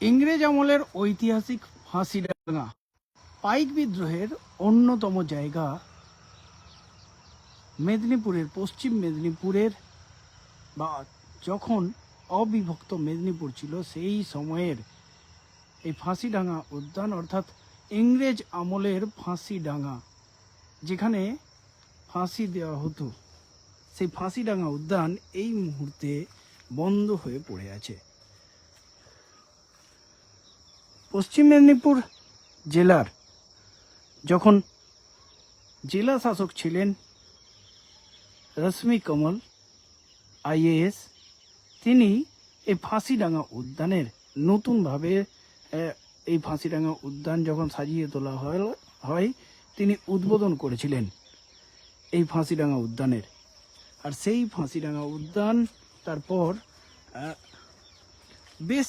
ইংরেজ আমলের ঐতিহাসিক ফাঁসিডাঙ্গা পাইক বিদ্রোহের অন্যতম জায়গা মেদিনীপুরের, পশ্চিম মেদিনীপুরের বা যখন অবিভক্ত মেদিনীপুর ছিল, সেই সময়ের এই ফাঁসিডাঙ্গা উদ্যান অর্থাৎ ইংরেজ আমলের ফাঁসিডাঙ্গা যেখানে ফাঁসি দেওয়া হতো। সেই ফাঁসিডাঙ্গা উদ্যান এই মুহূর্তে বন্ধ হয়ে পড়ে আছে। পশ্চিম মেদিনীপুর জেলার যখন জেলা শাসক ছিলেন রশ্মি কমল, আইএএস, তিনি এই ফাঁসিডাঙ্গা উদ্যানের নতুনভাবে এই ফাঁসিডাঙ্গা উদ্যান যখন সাজিয়ে তোলা হয়, তিনি উদ্বোধন করেছিলেন এই ফাঁসিডাঙ্গা উদ্যানের। আর সেই ফাঁসিডাঙ্গা উদ্যান, তারপর বেশ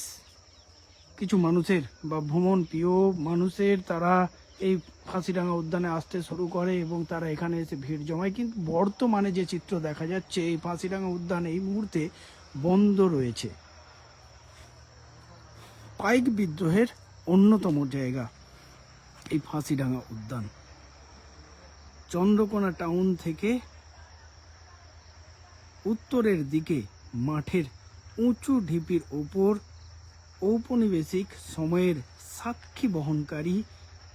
কিছু মানুষের বা ভ্রমণ প্রিয় মানুষের তারা এই ফাঁসিডাঙ্গা উদ্যানে আসতে শুরু করে এবং তারা এখানে এসে ভিড় জমায়। কিন্তু বর্তমানে যে চিত্র দেখা যাচ্ছে, এই ফাঁসিডাঙ্গা উদ্যান এই মুহূর্তে বন্ধ রয়েছে। পাইক বিদ্রোহের অন্যতম জায়গা এই ফাঁসিডাঙ্গা উদ্যান। চন্দ্রকোনা টাউন থেকে উত্তরের দিকে মাঠের উঁচু ঢিপির ওপর ঔপনিবেশিক সময়ের সাক্ষী বহনকারী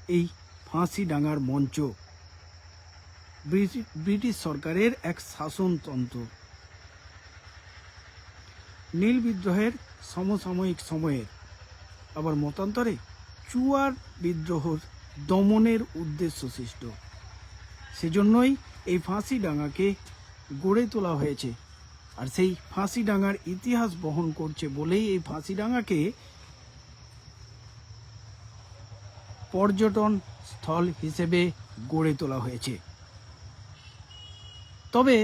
এই ফাঁসিডাঙ্গার মঞ্চ। ব্রিটি- ব্রিটিশ সরকারের এক শাসনতন্ত্র। নীল বিদ্রোহের সমসাময়িক সময়ের। আবার মতান্তরে চুয়ার বিদ্রোহ দমনের উদ্দেশ্য সৃষ্ট। সেজন্যই এই ফাঁসিডাঙ্গাকে গড়ে তোলা হয়েছে। আর সেই ফাঁসিডাঙ্গার ইতিহাস বহন করছে বলেই এই ফাঁসিডাঙ্গাকে পর্যটন স্থল হিসেবে গড়ে তোলা হয়েছে। তবে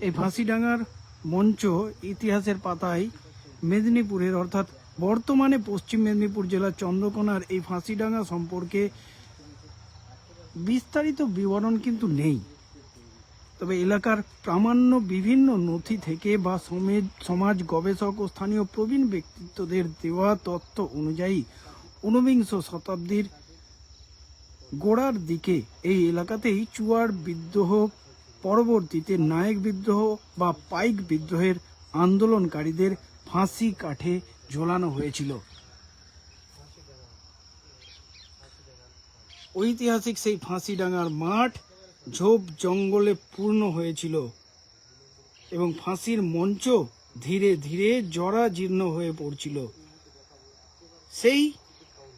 এই ফাঁসিডাঙ্গার মঞ্চ ইতিহাসের পাতায় মেদিনীপুরের অর্থাৎ বর্তমানে পশ্চিম মেদিনীপুর জেলার চন্দ্রকোনার এই ফাঁসিডাঙ্গা সম্পর্কে বিস্তারিত বিবরণ কিন্তু নেই। তবে এলাকার প্রামাণ্য বিভিন্ন নথি থেকে বা সমেজ- গবেষক ও স্থানীয় প্রবীণ ব্যক্তিত্বদের দেওয়া তথ্য অনুযায়ী ঊনবিংশ শতাব্দীর গোড়ার দিকে এই এলাকাতেই চুয়ার বিদ্রোহ, পরবর্তীতে নায়ক বিদ্রোহ বা পাইক বিদ্রোহের আন্দোলনকারীদের ফাঁসি কাঠে ঝোলানো হয়েছিল। ঐতিহাসিক সেই ফাঁসিডাঙ্গার মাঠ ঝোপ জঙ্গলে পূর্ণ হয়েছিল এবং ফাঁসির মঞ্চ ধীরে ধীরে জরাজীর্ণ হয়ে পড়ছিল। সেই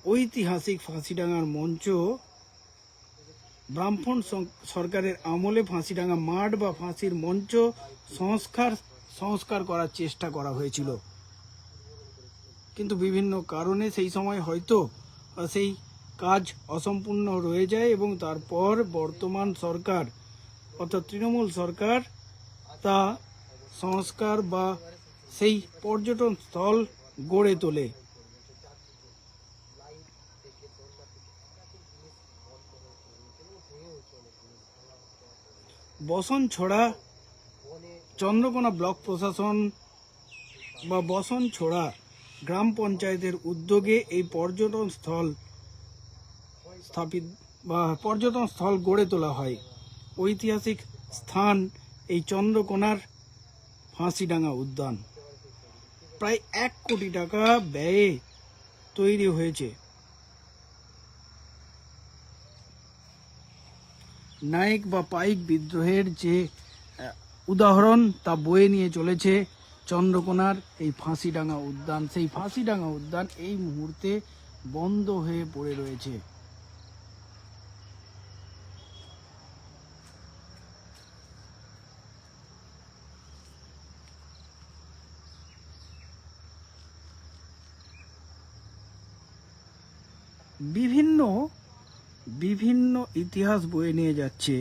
ঐতিহাসিক ফাঁসিডাঙ্গার মঞ্চ ব্রাহ্মণ সরকারের আমলে ফাঁসিডাঙ্গা মাঠ বা ফাঁসির মঞ্চ সংস্কার সংস্কার করার চেষ্টা করা হয়েছিল। কিন্তু বিভিন্ন কারণে সেই সময় হয়তো সেই কাজ অসম্পূর্ণ রয়ে যায় এবং তারপর বর্তমান সরকার, অর্থাৎ তৃণমূল সরকার, তা সংস্কার বা সেই পর্যটন স্থল গড়ে তোলে। বসন ছড়া চন্দ্রকোনা ব্লক প্রশাসন বা বসন ছড়া গ্রাম পঞ্চায়েতের উদ্যোগে এই পর্যটন স্থল স্থাপিত বা পর্যটন স্থল গড়ে তোলা হয়। ঐতিহাসিক স্থান এই চন্দ্রকোনার ফাঁসিডাঙ্গা উদ্যান। প্রায় এক কোটি টাকা ব্যয়ে তৈরি হয়েছে। নায়ক বা পাইক বিদ্রোহের যে উদাহরণ তা বয়ে নিয়ে চলেছে চন্দ্রকোনার এই ফাঁসিডাঙ্গা উদ্যান। সেই ফাঁসিডাঙ্গা উদ্যান এই মুহূর্তে বন্ধ হয়ে পড়ে রয়েছে। বিভিন্ন বিভিন্ন ইতিহাস বয়ে নিয়ে যাচ্ছে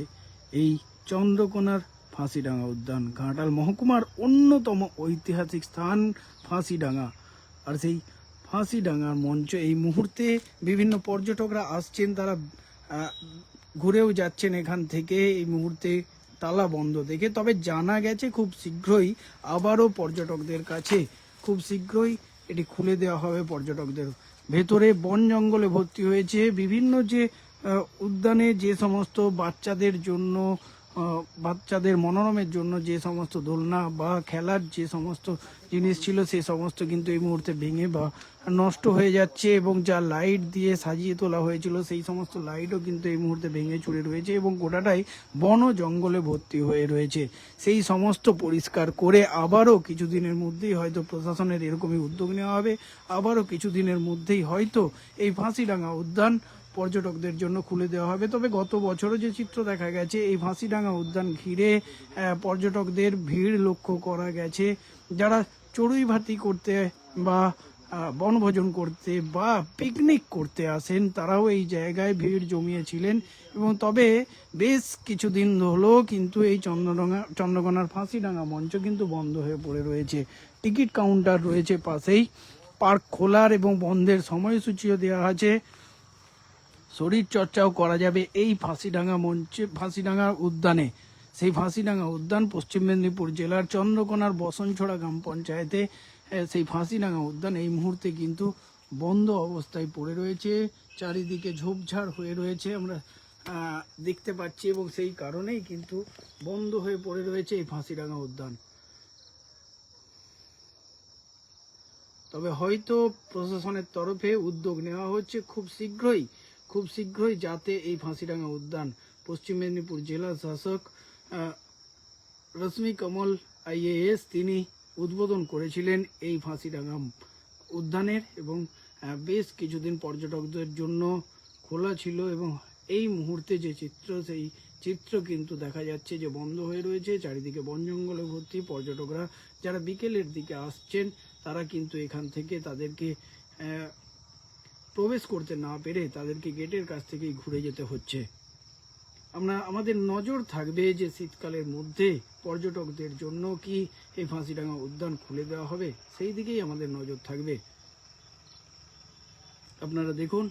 এই চন্দ্রকোনার ফাঁসিডাঙ্গা উদ্যান। ঘাটাল মহকুমার অন্যতম ঐতিহাসিক স্থান ফাঁসিডাঙ্গা। আর সেই ফাঁসিডাঙ্গার মঞ্চ এই মুহূর্তে বিভিন্ন পর্যটকরা আসছেন, তারা ঘুরেও যাচ্ছেন এখান থেকে। এই মুহূর্তে তালা বন্ধ দেখে, তবে জানা গেছে খুব শীঘ্রই আবারও পর্যটকদের কাছে, খুব শীঘ্রই এটি খুলে দেওয়া হবে পর্যটকদের ভেতরে বন জঙ্গলে ভর্তি হয়েছে। বিভিন্ন যে উদ্যানে যে সমস্ত বাচ্চাদের জন্য বাচ্চাদের মনোরমের জন্য যে সমস্ত দোলনা বা খেলার যে সমস্ত জিনিস ছিল সে সমস্ত কিন্তু এই মুহূর্তে ভেঙে বা নষ্ট হয়ে যাচ্ছে এবং যা লাইট দিয়ে সাজিয়ে তোলা হয়েছিল সেই সমস্ত লাইটও কিন্তু এই মুহূর্তে ভেঙে চুরে রয়েছে এবং গোটাটাই বন জঙ্গলে ভর্তি হয়ে রয়েছে। সেই সমস্ত পরিষ্কার করে আবারও কিছুদিনের মধ্যেই হয়তো প্রশাসনের এরকমই উদ্যোগ নেওয়া হবে। আবারও কিছুদিনের মধ্যেই হয়তো এই ফাঁসিডাঙ্গা উদ্যান পর্যটকদের জন্য খুলে দেওয়া হবে। তবে গত বছরও যে চিত্র দেখা গেছে, এই ফাঁসিডাঙ্গা উদ্যান ঘিরে পর্যটকদের ভিড় লক্ষ্য করা গেছে। যারা চড়ুই ভাতি করতে বা বনভোজন করতে বা পিকনিক করতে আসেন, তারাও এই জায়গায় ভিড় জমিয়েছিলেন। এবং তবে বেশ কিছুদিন হলো কিন্তু এই চন্দ্রডাঙ্গা, চন্দ্রকোনার ফাঁসিডাঙ্গা মঞ্চ কিন্তু বন্ধ হয়ে পড়ে রয়েছে। টিকিট কাউন্টার রয়েছে পাশেই। পার্ক খোলার এবং বন্ধের সময়সূচিও দেওয়া আছে। শরীর চর্চাও করা যাবে এই ফাঁসিডাঙ্গা মঞ্চে, ফাঁসিডাঙ্গা উদ্যানে। সেই ফাঁসিডাঙ্গা উদ্যান পশ্চিম মেদিনীপুর জেলার চন্দ্রকোনার বসনছড়া গ্রাম পঞ্চায়েতে সেই ফাঁসিডাঙ্গা উদ্যান এই মুহূর্তে কিন্তু বন্ধ অবস্থায় পড়ে রয়েছে। চারিদিকে ঝোপঝাড় হয়ে রয়েছে, আমরা দেখতে পাচ্ছি এবং সেই কারণেই কিন্তু বন্ধ হয়ে পড়ে রয়েছে এই ফাঁসিডাঙ্গা উদ্যান। তবে হয়তো প্রশাসনের তরফে উদ্যোগ নেওয়া হচ্ছে খুব শীঘ্রই। খুব শীঘ্রই যাতে এই ফাঁসিডাঙ্গা উদ্যান পশ্চিম মেদিনীপুর জেলা শাসক রশ্মি কমল আইএএস তিনি উদ্বোধন করেছিলেন এই ফাঁসিডাঙ্গা উদ্যানের এবং বেশ কিছুদিন পর্যটকদের জন্য খোলা ছিল এবং এই মুহূর্তে যে চিত্র, সেই চিত্র কিন্তু দেখা যাচ্ছে যে বন্ধ হয়ে রয়েছে। চারিদিকে বন জঙ্গলে ভর্তি পর্যটকরা যারা বিকেলের দিকে আসছেন, তারা কিন্তু এখান থেকে তাদেরকে প্রবেশ করতে না পেরে তাদেরকে গেটের কাছ থেকেই ঘুরে যেতে হচ্ছে। আমরা, আমাদের নজর থাকবে যে শীতকালের মধ্যে পর্যটকদের জন্য কি এই ফাঁসিডাঙ্গা উদ্যান খুলে দেওয়া হবে, সেই দিকেই আমাদের নজর থাকবে। আপনারা দেখুন,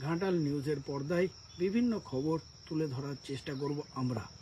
ঘাটাল নিউজের পর্দায় বিভিন্ন খবর তুলে ধরার চেষ্টা করব আমরা।